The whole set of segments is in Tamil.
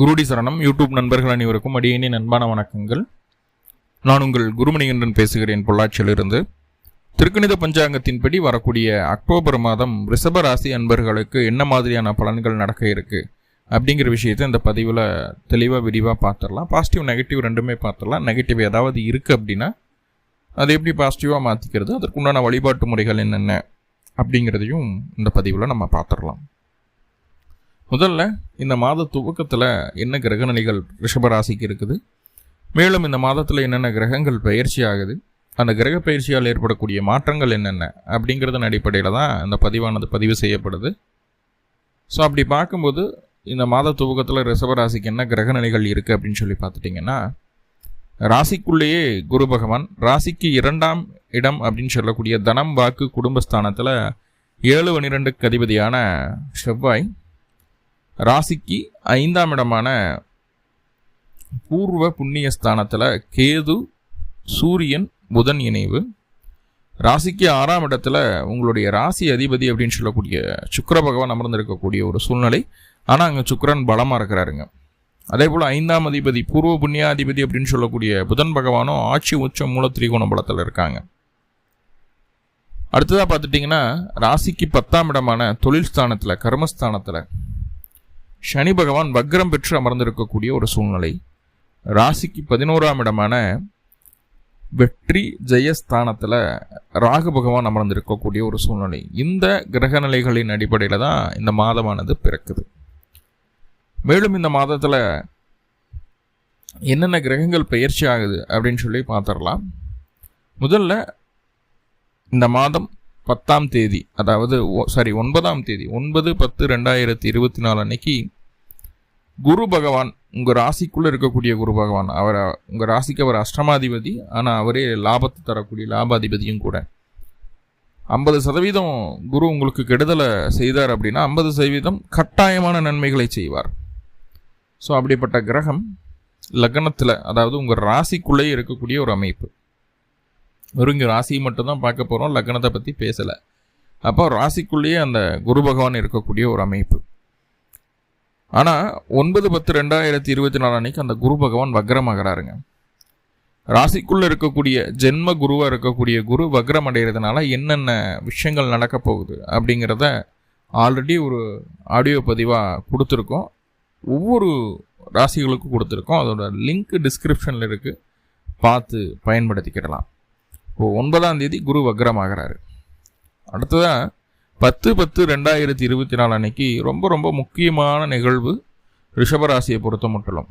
குருடி சரணம். யூடியூப் நண்பர்கள் அனைவருக்கும் அடியேனின் நண்பான வணக்கங்கள். நான் உங்கள் குருமணிகண்டன் பேசுகிறேன் பொள்ளாச்சியிலிருந்து. திருக்கணித பஞ்சாங்கத்தின்படி வரக்கூடிய அக்டோபர் மாதம் ரிஷப ராசி அன்பர்களுக்கு என்ன மாதிரியான பலன்கள் நடக்க இருக்கு அப்படிங்கிற விஷயத்தை இந்த பதிவில் தெளிவாக விரிவாக பார்த்துடலாம். பாசிட்டிவ் நெகட்டிவ் ரெண்டுமே பார்த்துடலாம். நெகட்டிவ் ஏதாவது இருக்குது அப்படின்னா அதை எப்படி பாசிட்டிவாக மாற்றிக்கிறது அதற்குண்டான வழிபாட்டு முறைகள் என்னென்ன அப்படிங்கிறதையும் இந்த பதிவில் நம்ம பார்த்துடலாம். முதல்ல இந்த மாத துவக்கத்தில் என்ன கிரகநிலைகள் ரிஷபராசிக்கு இருக்குது? மேலும் இந்த மாதத்தில் என்னென்ன கிரகங்கள் பயிற்சி ஆகுது? அந்த கிரக பயிற்சியால் ஏற்படக்கூடிய மாற்றங்கள் என்னென்ன? அப்படிங்கிறதன் அடிப்படையில் தான் இந்த பதிவானது பதிவு செய்யப்படுது. ஸோ அப்படி பார்க்கும்போது இந்த மாத துவக்கத்தில் ரிஷபராசிக்கு என்ன கிரகநிலைகள் இருக்குது அப்படின்னு சொல்லி பார்த்துட்டிங்கன்னா ராசிக்குள்ளேயே குரு பகவான் ராசிக்கு இரண்டாம் இடம் அப்படின்னு சொல்லக்கூடிய தனம் வாக்கு குடும்பஸ்தானத்தில் ஏழு பன்னிரெண்டுக்கு அதிபதியான செவ்வாய் ராசிக்கு ஐந்தாம் இடமான பூர்வ புண்ணிய ஸ்தானத்தில் கேது சூரியன் புதன் இணைவு. ராசிக்கு ஆறாம் இடத்துல உங்களுடைய ராசி அதிபதி அப்படின்னு சொல்லக்கூடிய சுக்கர பகவான் அமர்ந்திருக்கக்கூடிய ஒரு சூழ்நிலை. ஆனால் அங்கே சுக்கரன் பலமாக இருக்கிறாருங்க. அதே போல் ஐந்தாம் அதிபதி பூர்வ புண்ணியாதிபதி அப்படின்னு சொல்லக்கூடிய புதன் பகவானும் ஆட்சி உச்ச மூல திரிகோண பலத்தில் இருக்காங்க. அடுத்ததாக பார்த்துட்டிங்கன்னா ராசிக்கு பத்தாம் இடமான தொழில் ஸ்தானத்தில் கர்மஸ்தானத்தில் சனி பகவான் வக்ரம் பெற்று அமர்ந்திருக்கக்கூடிய ஒரு சூழ்நிலை. ராசிக்கு பதினோராம் இடமான வெற்றி ஜெயஸ்தானத்தில் ராகு பகவான் அமர்ந்திருக்கக்கூடிய ஒரு சூழ்நிலை. இந்த கிரக நிலைகளின் அடிப்படையில் தான் இந்த மாதமானது பிறக்குது. மேலும் இந்த மாதத்தில் என்னென்ன கிரகங்கள் பயிற்சி ஆகுது அப்படின்னு சொல்லி பார்த்துடலாம். முதல்ல இந்த மாதம் பத்தாம் தேதி அதாவது சாரி ஒன்பதாம் தேதி ஒன்பது பத்து ரெண்டாயிரத்தி இருபத்தி நாலு அன்னைக்கு குரு பகவான் உங்கள் ராசிக்குள்ளே இருக்கக்கூடிய குரு பகவான் அவர் உங்கள் ராசிக்கு அவர் அஷ்டமாதிபதி ஆனால் அவரே லாபத்தை தரக்கூடிய லாபாதிபதியும் கூட. ஐம்பது சதவீதம் குரு உங்களுக்கு கெடுதலை செய்தார் அப்படின்னா ஐம்பது சதவீதம் கட்டாயமான நன்மைகளை செய்வார். ஸோ அப்படிப்பட்ட கிரகம் லக்னத்தில் அதாவது உங்கள் ராசிக்குள்ளேயே இருக்கக்கூடிய ஒரு அமைப்பு. வெறும் இங்கே ராசியை மட்டும்தான் பார்க்க போகிறோம் லக்னத்தை பற்றி பேசலை. அப்போ ராசிக்குள்ளேயே அந்த குரு பகவான் இருக்கக்கூடிய ஒரு அமைப்பு. ஆனால் ஒன்பது பத்து ரெண்டாயிரத்தி இருபத்தி நாலு அன்னைக்கு அந்த குரு பகவான் வக்ரமாகிறாருங்க. ராசிக்குள்ளே இருக்கக்கூடிய ஜென்ம குருவாக இருக்கக்கூடிய குரு வக்ரம் அடைகிறதுனால என்னென்ன விஷயங்கள் நடக்க போகுது அப்படிங்கிறத ஆல்ரெடி ஒரு ஆடியோ பதிவாக கொடுத்துருக்கோம். ஒவ்வொரு ராசிகளுக்கும் கொடுத்துருக்கோம். அதோட லிங்க் டிஸ்கிரிப்ஷனில் இருக்குது பார்த்து பயன்படுத்திக்கிடலாம். இப்போது ஒன்பதாம் தேதி குரு வக்ரமாகிறாரு. அடுத்ததாக பத்து பத்து ரெண்டாயிரத்தி இருபத்தி நாலு அன்னைக்கு ரொம்ப ரொம்ப முக்கியமான நிகழ்வு ரிஷபராசியை பொறுத்த மட்டும்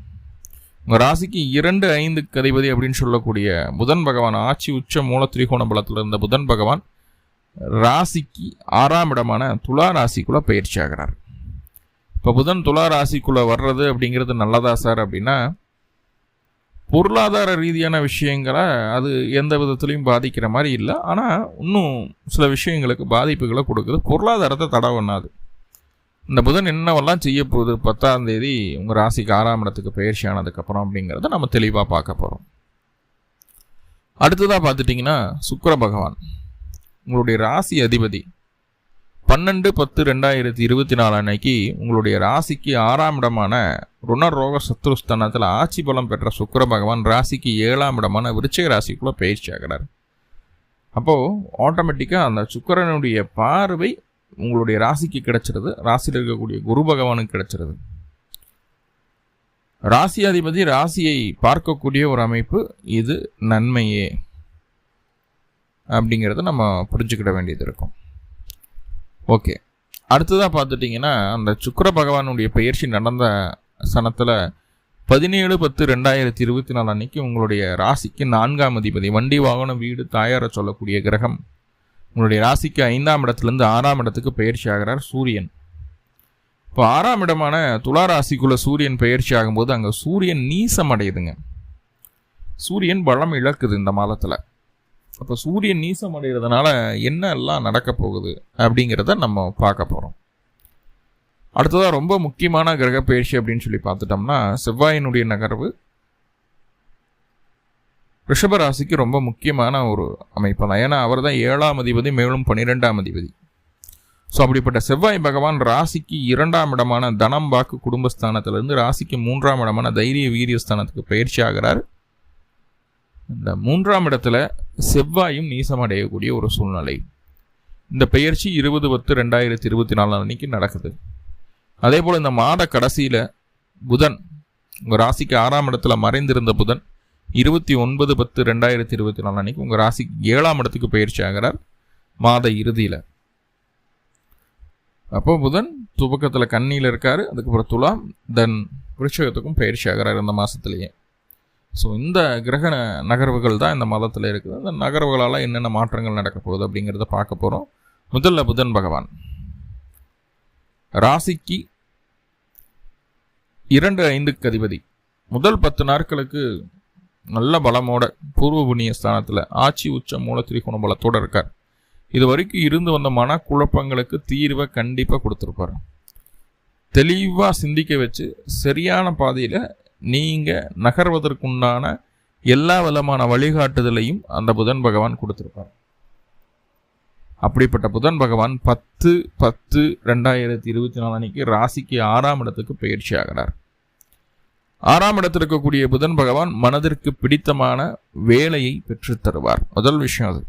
உங்கள் ராசிக்கு இரண்டு ஐந்து கதிபதி அப்படின்னு சொல்லக்கூடிய புதன் பகவான் ஆட்சி உச்ச மூல திரிகோண பலத்தில் இருந்த புதன் பகவான் ராசிக்கு ஆறாம் இடமான துலா ராசிக்குள்ளே பயிற்சி ஆகிறார் இப்போ புதன் துலா ராசிக்குள்ளே வர்றது அப்படிங்கிறது நல்லதா சார் அப்படின்னா பொருளாதார ரீதியான விஷயங்களை அது எந்த விதத்துலையும் பாதிக்கிற மாதிரி இல்லை. ஆனால் இன்னும் சில விஷயங்களுக்கு பாதிப்புகளை கொடுக்குது. பொருளாதாரத்தை தடை பண்ணாது. இந்த புதன் என்னவெல்லாம் செய்ய போகுது? பத்தாம் தேதி உங்கள் ராசிக்கு ஆறாம் இடத்துக்கு பயிற்சி ஆனதுக்கப்புறம் அப்படிங்கிறத நம்ம தெளிவாக பார்க்க போகிறோம் அடுத்ததாக பார்த்துட்டிங்கன்னா சுக்கர பகவான். உங்களுடைய ராசி அதிபதி. பன்னெண்டு பத்து ரெண்டாயிரத்தி இருபத்தி நாலு அன்னைக்கு உங்களுடைய ராசிக்கு ஆறாம் இடமான ருணரோக சத்ருஸ்தானத்தில் ஆட்சி பலம் பெற்ற சுக்கர பகவான் ராசிக்கு ஏழாம் இடமான விருச்சிக ராசிக்குள்ளே பயிற்சி ஆகிறார். அப்போது ஆட்டோமேட்டிக்காக அந்த சுக்கரனுடைய பார்வை உங்களுடைய ராசிக்கு கிடைச்சிருது. ராசியில் இருக்கக்கூடிய குரு பகவானுக்கு கிடைச்சிருது. ராசி அதிபதி ராசியை பார்க்கக்கூடிய ஒரு அமைப்பு இது நன்மையே அப்படிங்கிறத நம்ம புரிஞ்சுக்கிட வேண்டியது இருக்கும். ஓகே. அடுத்ததாக பார்த்துட்டிங்கன்னா அந்த சுக்கர பகவானுடைய பயிற்சி நடந்த சனத்தில் பதினேழு பத்து ரெண்டாயிரத்தி இருபத்தி நாலு அன்னைக்கு உங்களுடைய ராசிக்கு நான்காம் அதிபதி வண்டி வாகனம் வீடு தாயாரை சொல்லக்கூடிய கிரகம். உங்களுடைய ராசிக்கு ஐந்தாம் இடத்துலேருந்து ஆறாம் இடத்துக்கு பயிற்சி ஆகிறார் சூரியன். இப்போ ஆறாம் இடமான துலா ராசிக்குள்ளே சூரியன் பயிற்சி ஆகும்போது அங்கே சூரியன் நீசம் அடையுதுங்க சூரியன் பலம் இழக்குது இந்த மாதத்தில். அப்போ சூரியன் நீசம் அடைகிறதுனால என்ன எல்லாம் நடக்க போகுது அப்படிங்கிறத நம்ம பார்க்க போகிறோம் அடுத்ததாக ரொம்ப முக்கியமான கிரக பயிற்சி அப்படின்னு சொல்லி பார்த்துட்டோம்னா செவ்வாயினுடைய நகர்வு ரிஷப ராசிக்கு ரொம்ப முக்கியமான ஒரு அமைப்பு தான் ஏன்னா அவர் தான் ஏழாம் அதிபதி மேலும் பன்னிரெண்டாம் அதிபதி. ஸோ அப்படிப்பட்ட செவ்வாய் பகவான் ராசிக்கு இரண்டாம் இடமான தனம் வாக்கு குடும்பஸ்தானத்திலிருந்து ராசிக்கு மூன்றாம் இடமான தைரிய வீரியஸ்தானத்துக்கு பயிற்சி ஆகிறார். இந்த மூன்றாம் இடத்துல செவ்வாயும் நீசம் அடையக்கூடிய ஒரு சூழ்நிலை. இந்த பெயர்ச்சி இருபது பத்து ரெண்டாயிரத்தி இருபத்தி நாலு அன்னைக்கு நடக்குது. அதே போல் இந்த மாத கடைசியில் புதன் உங்கள் ராசிக்கு ஆறாம் இடத்துல மறைந்திருந்த புதன் இருபத்தி ஒன்பது பத்து ரெண்டாயிரத்தி இருபத்தி நாலு அன்னைக்கு உங்கள் ராசிக்கு ஏழாம் இடத்துக்கு பயிற்சி ஆகிறார் மாத இறுதியில். அப்போ புதன் துவக்கத்தில் கண்ணியில் இருக்கார் அதுக்கப்புறம் துலாம் தென் விருட்சகத்துக்கும் பயிற்சி ஆகிறார் இந்த மாதத்துலேயே ஸோ இந்த கிரக நகர்வுகள் தான் இந்த மதத்தில் இருக்குது. அந்த நகர்வுகளால் என்னென்ன மாற்றங்கள் நடக்க போகுது அப்படிங்கிறத பார்க்க போகிறோம் முதல்ல புதன் பகவான். ராசிக்கு இரண்டு ஐந்துக்கு அதிபதி. முதல் பத்து நாட்களுக்கு நல்ல பலமோட பூர்வ புண்ணிய ஸ்தானத்தில் ஆட்சி உச்ச மூல திரிகோண பலத்தோடு இருக்கார். இது வரைக்கும் இருந்து வந்த மனக்குழப்பங்களுக்கு தீர்வை கண்டிப்பாக கொடுத்துருப்பார். தெளிவாக சிந்திக்க வச்சு சரியான பாதையில் நீங்கள் நகர்வதற்குண்டான எல்லா விதமான வழிகாட்டுதலையும் அந்த புதன் பகவான் கொடுத்துருப்பார். அப்படிப்பட்ட புதன் பகவான் பத்து பத்து ரெண்டாயிரத்தி இருபத்தி நாலு அன்னைக்கு ராசிக்கு ஆறாம் இடத்துக்கு பயிற்சி ஆகிறார். ஆறாம் இடத்தில் இருக்கக்கூடிய புதன் பகவான் மனதிற்கு பிடித்தமான வேலையை பெற்றுத்தருவார் முதல் விஷயம் அது.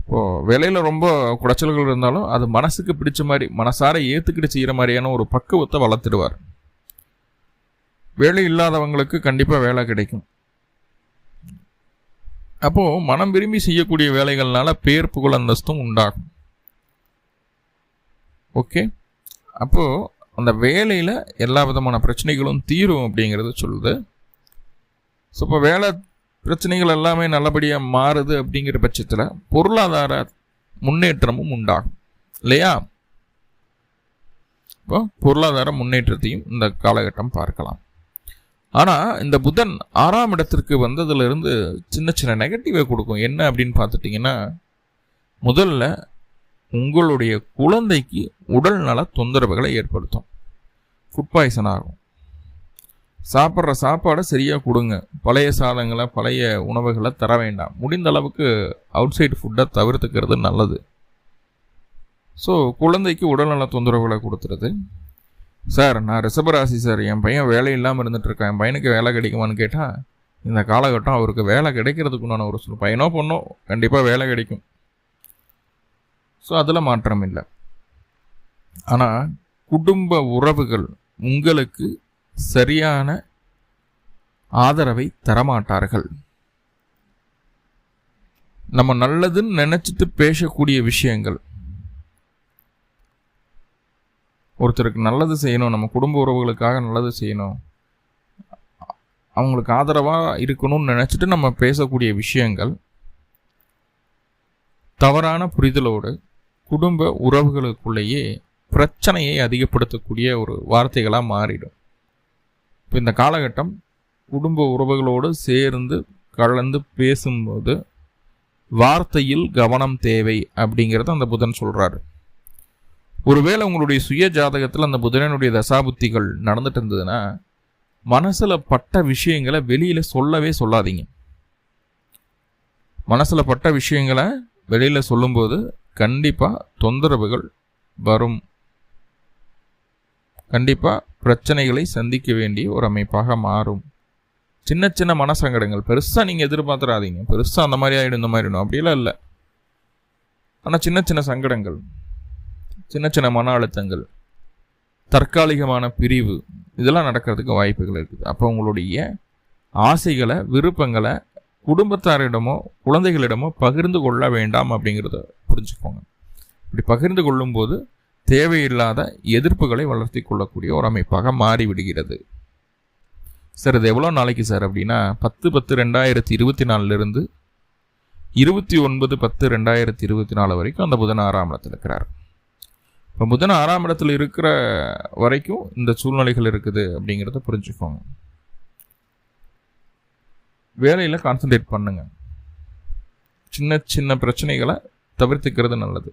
இப்போ வேலையில் ரொம்ப குடைச்சல்கள் இருந்தாலும் அது மனசுக்கு பிடிச்ச மாதிரி மனசார ஏற்றுக்கிட்டு செய்கிற மாதிரியான ஒரு பக்குவத்தை வளர்த்துடுவார். வேலை இல்லாதவங்களுக்கு கண்டிப்பாக வேலை கிடைக்கும். அப்போது மனம் விரும்பி செய்யக்கூடிய வேலைகள்னால பேர் புகழ் அந்தஸ்தும் உண்டாகும். ஓகே? அப்போது அந்த வேலையில் எல்லா விதமான பிரச்சனைகளும் தீரும் அப்படிங்கிறத சொல்லுது. ஸோ இப்போ வேலை பிரச்சனைகள் எல்லாமே நல்லபடியாக மாறுது அப்படிங்கிற பட்சத்தில் பொருளாதார முன்னேற்றமும் உண்டாகும். இல்லையா? இப்போ பொருளாதார முன்னேற்றத்தையும் இந்த காலகட்டம் பார்க்கலாம். ஆனால் இந்த புதன் ஆறாம் இடத்திற்கு வந்ததுலேருந்து சின்ன சின்ன நெகட்டிவை கொடுக்கும். என்ன அப்படின்னு பார்த்துட்டிங்கன்னா முதல்ல உங்களுடைய குழந்தைக்கு உடல் நல தொந்தரவுகளை ஏற்படுத்தும். ஃபுட் பாய்சன் ஆகும். சாப்பிட்ற சாப்பாடை சரியாக கொடுங்க. பழைய சாதங்களை பழைய உணவுகளை தர வேண்டாம். முடிந்த அளவுக்கு அவுட் சைடு ஃபுட்டை தவிர்த்துக்கிறது நல்லது. ஸோ குழந்தைக்கு உடல்நல தொந்தரவுகளை கொடுத்துருது. சார் நான் ரிஷபராசி சார். என் பையன் வேலை இல்லாமல் இருந்துகிட்ருக்கேன் என் பையனுக்கு வேலை கிடைக்குமான்னு கேட்டால் இந்த காலகட்டம் அவருக்கு வேலை கிடைக்கிறதுக்குண்டான ஒரு சில பையனோ பொண்ணோ கண்டிப்பாக வேலை கிடைக்கும். ஸோ அதில் மாற்றம் இல்லை. ஆனால் குடும்ப உறவுகள் உங்களுக்கு சரியான ஆதரவை தரமாட்டார்கள். நம்ம நல்லதுன்னு நினச்சிட்டு பேசக்கூடிய விஷயங்கள் ஒருத்தருக்கு நல்லது செய்யணும் நம்ம குடும்ப உறவுகளுக்காக நல்லது செய்யணும். அவங்களுக்கு ஆதரவாக இருக்கணும்னு நினச்சிட்டு நம்ம பேசக்கூடிய விஷயங்கள் தவறான புரிதலோடு குடும்ப உறவுகளுக்குள்ளேயே பிரச்சனையை அதிகப்படுத்தக்கூடிய ஒரு வார்த்தைகளாக மாறிடும். இப்போ இந்த காலகட்டம் குடும்ப உறவுகளோடு சேர்ந்து கலந்து பேசும்போது வார்த்தையில் கவனம் தேவை அப்படிங்கிறத அந்த புதன் சொல்கிறாரு ஒருவேளை உங்களுடைய சுய ஜாதகத்தில் அந்த புதனனுடைய தசாபுத்திகள் நடந்துட்டு இருந்ததுன்னா மனசில் பட்ட விஷயங்களை வெளியில் சொல்லவே சொல்லாதீங்க. மனசில் பட்ட விஷயங்களை வெளியில் சொல்லும்போது கண்டிப்பாக தொந்தரவுகள் வரும். கண்டிப்பாக பிரச்சனைகளை சந்திக்க வேண்டிய ஒரு அமைப்பாக மாறும். சின்ன சின்ன மனசங்கடங்கள். பெருசாக நீங்கள் எதிர்பார்த்துறாதீங்க. பெருசாக அந்த மாதிரி ஆகிடும் இந்த மாதிரி அப்படியெல்லாம் இல்லை. ஆனால் சின்ன சின்ன சங்கடங்கள். சின்ன சின்ன மன அழுத்தங்கள் தற்காலிகமான பிரிவு இதெல்லாம் நடக்கிறதுக்கு வாய்ப்புகள் இருக்குது. அப்போ உங்களுடைய ஆசைகளை விருப்பங்களை குடும்பத்தாரிடமோ குழந்தைகளிடமோ பகிர்ந்து கொள்ள வேண்டாம் அப்படிங்கிறத புரிஞ்சுக்கோங்க. இப்படி பகிர்ந்து கொள்ளும்போது தேவையில்லாத எதிர்ப்புகளை வளர்த்தி கொள்ளக்கூடிய ஒரு அமைப்பாக மாறிவிடுகிறது. சார் இது எவ்வளோ நாளைக்கு சார் அப்படின்னா பத்து பத்து ரெண்டாயிரத்தி இருபத்தி நாலுலேருந்து இருபத்தி ஒன்பது பத்து ரெண்டாயிரத்தி இருபத்தி நாலு வரைக்கும் அந்த புதன் ஆறாம் இடத்தில் இருக்கிறார். இப்போ புதன் ஆறாம் இடத்துல இருக்கிற வரைக்கும் இந்த சூழ்நிலைகள் இருக்குது அப்படிங்கிறத புரிஞ்சுக்கோங்க. வேலையில் கான்சன்ட்ரேட் பண்ணுங்க. சின்ன சின்ன பிரச்சனைகளை தவிர்த்துக்கிறது நல்லது.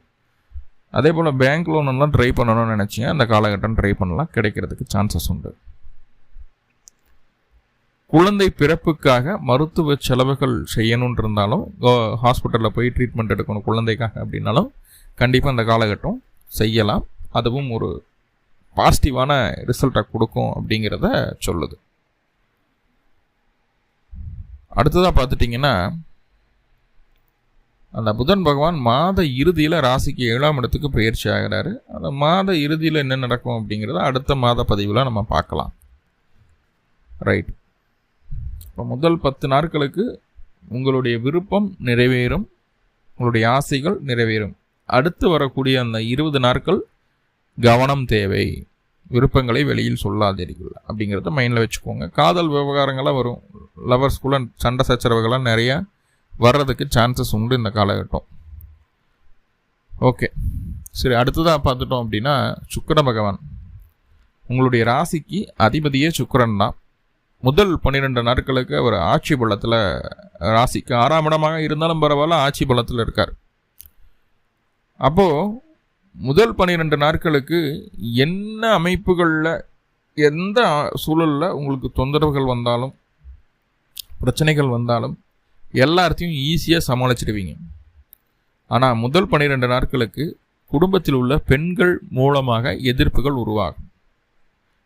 அதே போல் பேங்க் லோன் எல்லாம் ட்ரை பண்ணணும்னு நினச்சிங்க அந்த காலகட்டம் ட்ரை பண்ணலாம். கிடைக்கிறதுக்கு சான்சஸ் உண்டு. குழந்தை பிறப்புக்காக மருத்துவ செலவுகள் செய்யணும்னு இருந்தாலும் ஹாஸ்பிட்டலில் போய் ட்ரீட்மெண்ட் எடுக்கணும் குழந்தைக்காக அப்படின்னாலும் கண்டிப்பாக அந்த காலகட்டம் செய்யலாம். அதுவும் ஒரு பாசிட்டிவான ரிசல்ட்டை கொடுக்கும் அப்படிங்கிறத சொல்லுது. அடுத்ததாக பார்த்துட்டிங்கன்னா அந்த புதன் பகவான் மாத இறுதியில் ராசிக்கு ஏழாம் இடத்துக்கு பயிற்சி ஆகிறாரு. அந்த மாத இறுதியில் என்ன நடக்கும் அப்படிங்கிறத அடுத்த மாத பதிவில் நம்ம பார்க்கலாம். ரைட் இப்போ முதல் பத்து நாட்களுக்கு உங்களுடைய விருப்பம் நிறைவேறும். உங்களுடைய ஆசைகள் நிறைவேறும். அடுத்து வரக்கூடிய அந்த இருபது நாட்கள் கவனம் தேவை. விருப்பங்களை வெளியில் சொல்லாதீர்கள். அப்படிங்கிறத மைண்டில் வச்சுக்கோங்க. காதல் விவகாரங்களாக வரும். லவர்ஸ்குள்ளே சண்டை சச்சரவுகள்லாம் நிறையா வர்றதுக்கு சான்சஸ் உண்டு இந்த காலகட்டம். ஓகே சரி அடுத்ததாக பார்த்துட்டோம் அப்படின்னா சுக்கர பகவான். உங்களுடைய ராசிக்கு அதிபதியே சுக்கரன் தான். முதல் பன்னிரெண்டு நாட்களுக்கு அவர் ஆட்சி பலத்தில் ராசிக்கு ஆறாம் இடமாக இருந்தாலும் பரவாயில்ல ஆட்சி பலத்தில் இருக்கார். அப்போது முதல் பன்னிரெண்டு நாட்களுக்கு என்ன அமைப்புகளில் எந்த சூழலில் உங்களுக்கு தொந்தரவுகள் வந்தாலும் பிரச்சனைகள் வந்தாலும் எல்லாத்தையும் ஈஸியாக சமாளிச்சிடுவீங்க. ஆனால் முதல் பன்னிரெண்டு நாட்களுக்கு குடும்பத்தில் உள்ள பெண்கள் மூலமாக எதிர்ப்புகள் உருவாகும்.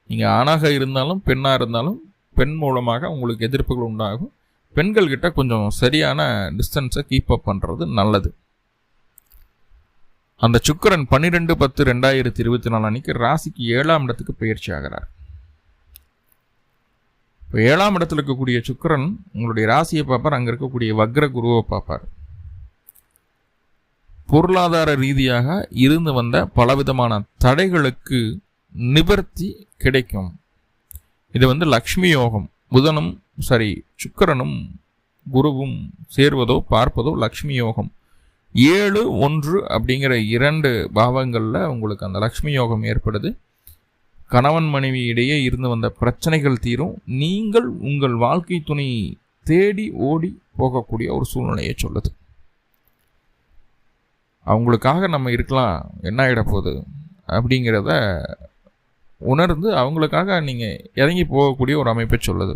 நீங்கள் ஆணாக இருந்தாலும் பெண்ணாக இருந்தாலும் பெண் மூலமாக உங்களுக்கு எதிர்ப்புகள் உண்டாகும். பெண்கள்கிட்ட கொஞ்சம் சரியான டிஸ்டன்ஸை கீப் அப் பண்ணுறது நல்லது. அந்த சுக்கரன் பன்னிரெண்டு பத்து ரெண்டாயிரத்தி இருபத்தி நாலு அன்னைக்கு ராசிக்கு ஏழாம் இடத்துக்கு பயிற்சி ஆகிறார். இப்போ ஏழாம் இடத்துல இருக்கக்கூடிய சுக்கரன் உங்களுடைய ராசியை பார்ப்பார் அங்கே இருக்கக்கூடிய வக்ர குருவை பார்ப்பார். பொருளாதார ரீதியாக இருந்து வந்த பலவிதமான தடைகளுக்கு நிவர்த்தி கிடைக்கும். இது வந்து லக்ஷ்மி யோகம் புதனும் சரி சுக்கரனும் குருவும் சேர்வதோ பார்ப்பதோ லக்ஷ்மி யோகம். ஏழு ஒன்று அப்படிங்கிற இரண்டு பாவங்களில் உங்களுக்கு அந்த லக்ஷ்மி யோகம் ஏற்படுது. கணவன் மனைவி இடையே இருந்து வந்த பிரச்சனைகள் தீரும். நீங்கள் உங்கள் வாழ்க்கை துணை தேடி ஓடி போகக்கூடிய ஒரு சூழ்நிலையை சொல்லுது. அவங்களுக்காக நம்ம இருக்கலாம் என்ன ஆகிட போகுது அப்படிங்கிறத உணர்ந்து அவங்களுக்காக நீங்கள் இறங்கி போகக்கூடிய ஒரு அமைப்பை சொல்லுது.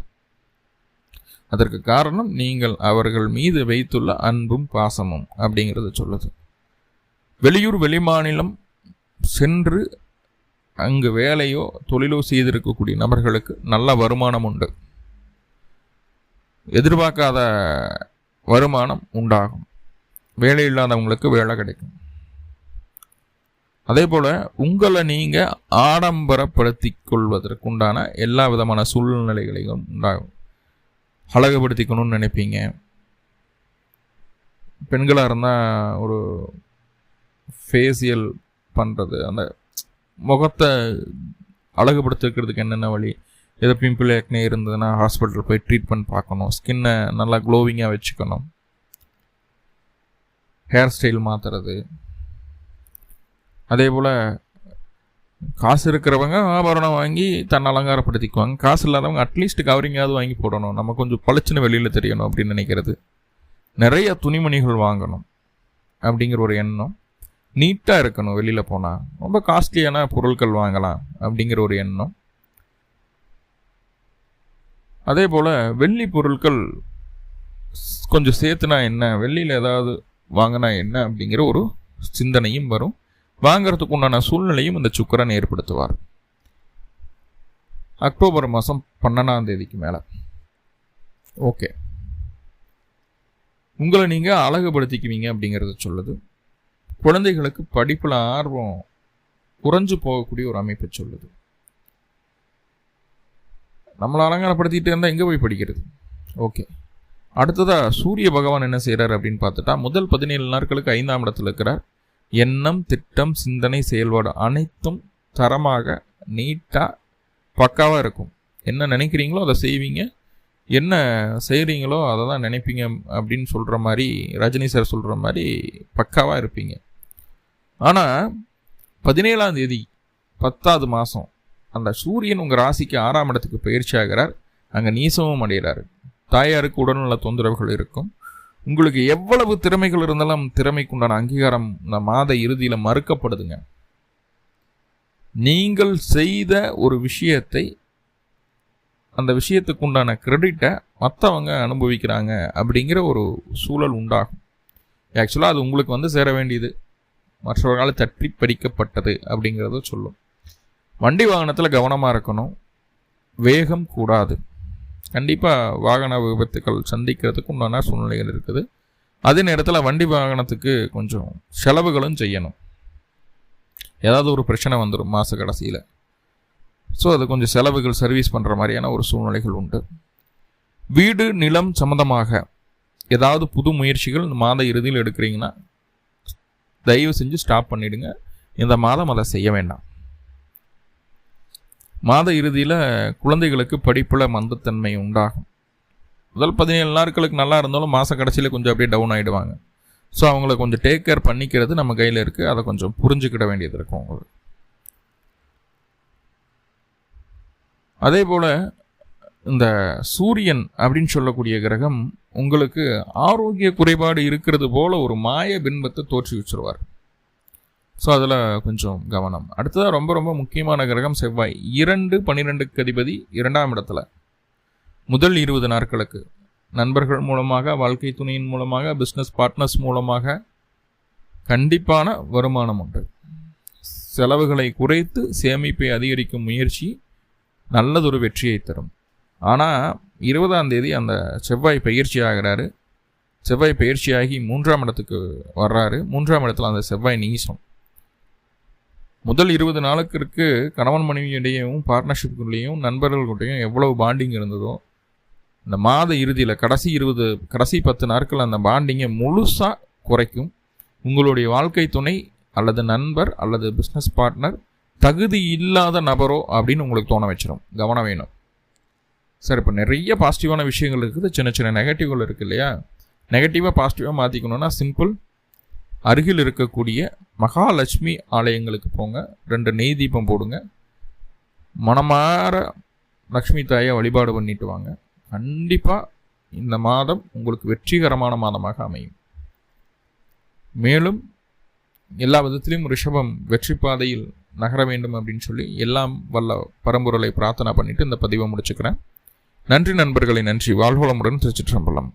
அதற்கு காரணம் நீங்கள் அவர்கள் மீது வைத்துள்ள அன்பும் பாசமும் அப்படிங்கிறத சொல்லுது. வெளியூர் வெளிமாநிலம் சென்று அங்கு வேலையோ தொழிலோ செய்திருக்கக்கூடிய நபர்களுக்கு நல்ல வருமானம் உண்டு. எதிர்பார்க்காத வருமானம் உண்டாகும். வேலை இல்லாதவங்களுக்கு வேலை கிடைக்கும். அதே போல் உங்களை நீங்கள் ஆடம்பரப்படுத்தி கொள்வதற்குண்டான எல்லா விதமான சூழ்நிலைகளையும் உண்டாகும். அழகுபடுத்திக்கணும்னு நினைப்பீங்க. பெண்களாக இருந்தால் ஒரு ஃபேஷியல் பண்ணுறது அந்த முகத்தை அழகுபடுத்திக்கிறதுக்கு என்னென்ன வழி? எதோ பிம்பிள் ஏக்னே இருந்ததுன்னா ஹாஸ்பிட்டல் போய் ட்ரீட்மெண்ட் பார்க்கணும். ஸ்கின்னை நல்லா க்ளோவிங்காக வச்சுக்கணும். ஹேர் ஸ்டைல் மாற்றுறது அதே போல் காசு இருக்கிறவங்க ஆபரணம் வாங்கி தன்னை அலங்காரப்படுத்திக்குவாங்க. காசு இல்லாதவங்க அட்லீஸ்ட் கவரிங்காவது வாங்கி போடணும். நம்ம கொஞ்சம் பளிச்சுன்னு வெளியில் தெரியணும் அப்படின்னு நினைக்கிறது. நிறைய துணிமணிகள் வாங்கணும் அப்படிங்கிற ஒரு எண்ணம். நீட்டாக இருக்கணும் வெளியில் போனால் ரொம்ப காஸ்ட்லியான பொருட்கள் வாங்கலாம் அப்படிங்கிற ஒரு எண்ணம். அதே போல் வெள்ளி பொருட்கள் கொஞ்சம் சேர்த்துனா என்ன? வெள்ளியில் ஏதாவது வாங்கினா என்ன? அப்படிங்கிற ஒரு சிந்தனையும் வரும். வாங்கிறதுக்கு உண்டான சூழ்நிலையும் இந்த சுக்கரன் ஏற்படுத்துவார். அக்டோபர் மாதம் பன்னெண்டாம் தேதிக்கு மேலே. ஓகே. உங்களை நீங்கள் அழகுபடுத்திக்குவீங்க அப்படிங்கிறத சொல்லுது. குழந்தைகளுக்கு படிப்பில் ஆர்வம் குறைஞ்சு போகக்கூடிய ஒரு அமைப்பை சொல்லுது. நம்மளை அலங்காரப்படுத்திக்கிட்டு இருந்தால் எங்கே போய் படிக்கிறது? ஓகே. அடுத்ததாக சூரிய பகவான் என்ன செய்கிறார் அப்படின்னு பார்த்துட்டா முதல் பதினேழு நாட்களுக்கு ஐந்தாம் இடத்துல இருக்கிறார். எண்ணம் திட்டம் சிந்தனை செயல்பாடு அனைத்தும் தரமாக நீட்டாக பக்காவாக இருக்கும். என்ன நினைக்கிறீங்களோ அதை செய்வீங்க. என்ன செய்கிறீங்களோ அதை தான் நினைப்பீங்க அப்படின்னு சொல்கிற மாதிரி ரஜினி சார் சொல்கிற மாதிரி பக்காவாக இருப்பீங்க. ஆனால் பதினேழாம் தேதி பத்தாவது மாதம் அந்த சூரியன் உங்கள் ராசிக்கு ஆறாம் இடத்துக்கு பயிற்சி ஆகிறார். அங்கே நீசமும் அடைகிறாரு. தாயாருக்கு உடல்நல தொந்தரவுகள் இருக்கும். உங்களுக்கு எவ்வளவு திறமைகள் இருந்தாலும் திறமைக்குண்டான அங்கீகாரம் இந்த மாத இறுதியில் மறுக்கப்படுதுங்க. நீங்கள் செய்த ஒரு விஷயத்தை அந்த விஷயத்துக்கு உண்டான கிரெடிட்டை மற்றவங்க அனுபவிக்கிறாங்க அப்படிங்கிற ஒரு சூழல் உண்டாகும். ஆக்சுவலாக அது உங்களுக்கு வந்து சேர வேண்டியது. மற்றவர்களால் தட்டி பறிக்கப்பட்டது அப்படிங்கிறத சொல்லும். வண்டி வாகனத்தில் கவனமாக இருக்கணும். வேகம் கூடாது. கண்டிப்பாக வாகன விபத்துக்கள் சந்திக்கிறதுக்கு உண்டான சூழ்நிலைகள் இருக்குது. அதே நேரத்தில் வண்டி வாகனத்துக்கு கொஞ்சம் செலவுகளும் செய்யணும். ஏதாவது ஒரு பிரச்சனை வந்துடும் மாத கடைசியில். ஸோ அது கொஞ்சம் செலவுகள் சர்வீஸ் பண்ணுற மாதிரியான ஒரு சூழ்நிலைகள் உண்டு. வீடு நிலம் சம்மந்தமாக ஏதாவது புது முயற்சிகள் இந்த மாத இறுதியில் எடுக்கிறீங்கன்னா தயவு செஞ்சு ஸ்டாப் பண்ணிவிடுங்க இந்த மாதம் அதை செய்ய வேண்டாம். மாத இறுதியில் குழந்தைகளுக்கு படிப்பில் மந்தத்தன்மை உண்டாகும். முதல் பதினேழு நாட்களுக்கு நல்லா இருந்தாலும் மாத கடைசியில் கொஞ்சம் அப்படியே டவுன் ஆகிடுவாங்க ஸோ அவங்கள கொஞ்சம் டேக் கேர் பண்ணிக்கிறது நம்ம கையில் இருக்குது அதை கொஞ்சம் புரிஞ்சுக்கிட வேண்டியது இருக்கும் அவங்களுக்கு. அதே போல் இந்த சூரியன் அப்படின்னு சொல்லக்கூடிய கிரகம் உங்களுக்கு ஆரோக்கிய குறைபாடு இருக்கிறது போல ஒரு மாய பின்பத்தை தோற்றுவிச்சுருவார். ஸோ அதில் கொஞ்சம் கவனம். அடுத்ததாக ரொம்ப ரொம்ப முக்கியமான கிரகம் செவ்வாய். இரண்டு பன்னிரெண்டுக்கு அதிபதி இரண்டாம் இடத்துல. முதல் இருபது நாட்களுக்கு. நண்பர்கள் மூலமாக வாழ்க்கை துணையின் மூலமாக பிஸ்னஸ் பார்ட்னர்ஸ் மூலமாக கண்டிப்பான வருமானம் உண்டு. செலவுகளை குறைத்து சேமிப்பை அதிகரிக்கும் முயற்சி நல்லதொரு வெற்றியை தரும். ஆனால் இருபதாம் தேதி அந்த செவ்வாய் பயிற்சி ஆகிறாரு. செவ்வாய் பயிற்சியாகி மூன்றாம் இடத்துக்கு வர்றாரு. மூன்றாம் இடத்துல அந்த செவ்வாய் நீசம். முதல் இருபது நாளுக்கு கணவன் மனைவியிடையும் பார்ட்னர்ஷிப்புக்குள்ளேயும் நண்பர்களுக்கிட்டையும் எவ்வளவு பாண்டிங் இருந்ததோ இந்த மாத இறுதியில் கடைசி இருபது கடைசி பத்து நாட்கள் அந்த பாண்டிங்கை முழுசாக குறைக்கும். உங்களுடைய வாழ்க்கை துணை அல்லது நண்பர் அல்லது பிஸ்னஸ் பார்ட்னர் தகுதி இல்லாத நபரோ அப்படின்னு உங்களுக்கு தோண வச்சிடும் கவனம் வேணும். சார் இப்போ நிறைய பாசிட்டிவான விஷயங்கள் இருக்குது. சின்ன சின்ன நெகட்டிவ்கள் இருக்குது இல்லையா? நெகட்டிவாக பாசிட்டிவாக மாற்றிக்கணுன்னா சிம்பிள் அருகில் இருக்கக்கூடிய மகாலட்சுமி ஆலயங்களுக்கு போங்க. ரெண்டு நெய் தீபம் போடுங்க. மனமாற லக்ஷ்மி தாயை வழிபாடு பண்ணிட்டு வாங்க. கண்டிப்பாக இந்த மாதம் உங்களுக்கு வெற்றிகரமான மாதமாக அமையும். மேலும் எல்லா விதத்திலையும் ரிஷபம் வெற்றி பாதையில் நகர வேண்டும் அப்படின்னு சொல்லி எல்லாம் வல்ல பரம்பொருளை பிரார்த்தனை பண்ணிட்டு இந்த பதிவை முடிச்சுக்கிறேன். நன்றி நண்பர்களை நன்றி. வாழ்வளமுடன் திருச்சிற்றம்பலம்.